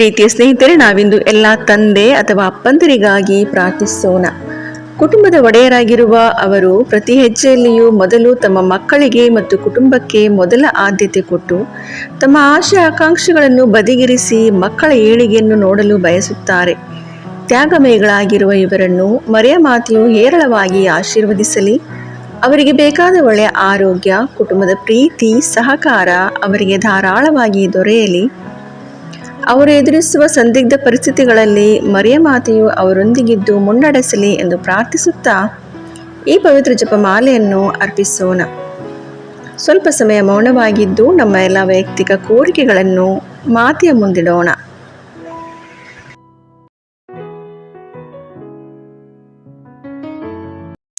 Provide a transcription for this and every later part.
ಪ್ರೀತಿಯ ಸ್ನೇಹಿತರೆ, ನಾವಿಂದು ಎಲ್ಲ ತಂದೆ ಅಥವಾ ಅಪ್ಪಂದರಿಗಾಗಿ ಪ್ರಾರ್ಥಿಸೋಣ. ಕುಟುಂಬದ ಒಡೆಯರಾಗಿರುವ ಅವರು ಪ್ರತಿ ಹೆಜ್ಜೆಯಲ್ಲಿಯೂ ಮೊದಲು ತಮ್ಮ ಮಕ್ಕಳಿಗೆ ಮತ್ತು ಕುಟುಂಬಕ್ಕೆ ಮೊದಲ ಆದ್ಯತೆ ಕೊಟ್ಟು, ತಮ್ಮ ಆಶೆ ಆಕಾಂಕ್ಷೆಗಳನ್ನು ಬದಿಗಿರಿಸಿ ಮಕ್ಕಳ ಏಳಿಗೆಯನ್ನು ನೋಡಲು ಬಯಸುತ್ತಾರೆ. ತ್ಯಾಗಮಯಗಳಾಗಿರುವ ಇವರನ್ನು ಮರೆಯ ಮಾತೆಯು ಹೇರಳವಾಗಿ ಆಶೀರ್ವದಿಸಲಿ. ಅವರಿಗೆ ಬೇಕಾದ ಒಳ್ಳೆಯ ಆರೋಗ್ಯ, ಕುಟುಂಬದ ಪ್ರೀತಿ, ಸಹಕಾರ ಅವರಿಗೆ ಧಾರಾಳವಾಗಿ ದೊರೆಯಲಿ. ಅವರು ಎದುರಿಸುವ ಸಂದಿಗ್ಧ ಪರಿಸ್ಥಿತಿಗಳಲ್ಲಿ ಮರಿಯ ಮಾತೆಯು ಅವರೊಂದಿಗಿದ್ದು ಮುನ್ನಡೆಸಲಿ ಎಂದು ಪ್ರಾರ್ಥಿಸುತ್ತಾ ಈ ಪವಿತ್ರ ಜಪಮಾಲೆಯನ್ನು ಅರ್ಪಿಸೋಣ. ಸ್ವಲ್ಪ ಸಮಯ ಮೌನವಾಗಿದ್ದು ನಮ್ಮ ಎಲ್ಲ ವೈಯಕ್ತಿಕ ಕೋರಿಕೆಗಳನ್ನು ಮಾತೆಯ ಮುಂದಿಡೋಣ.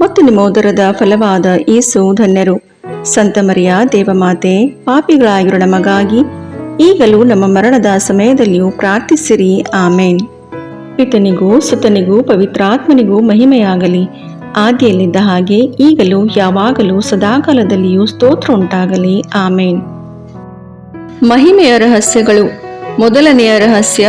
ಮತ್ತು ನಿಮ್ಮ ಉದರದ ಫಲವಾದ ಏಸು ಧನ್ಯರು. ಸಂತ ಮರಿಯ ದೇವಮಾತೆ, ಪಾಪಿಗಳಾಗಿರೋ ನಮಗಾಗಿ ಈಗಲೂ ನಮ್ಮ ಮರಣದ ಸಮಯದಲ್ಲಿಯೂ ಪ್ರಾರ್ಥಿಸಿರಿ. ಆಮೇನ್. ಪಿತನಿಗೂ ಸುತನಿಗೂ ಪವಿತ್ರಾತ್ಮನಿಗೂ ಮಹಿಮೆಯಾಗಲಿ. ಆದಿಯಲ್ಲಿದ್ದ ಹಾಗೆ ಈಗಲೂ ಯಾವಾಗಲೂ ಸದಾಕಾಲದಲ್ಲಿಯೂ ಸ್ತೋತ್ರ ಉಂಟಾಗಲಿ. ಆಮೇನ್. ಮಹಿಮೆಯ ರಹಸ್ಯಗಳು. ಮೊದಲನೆಯ ರಹಸ್ಯ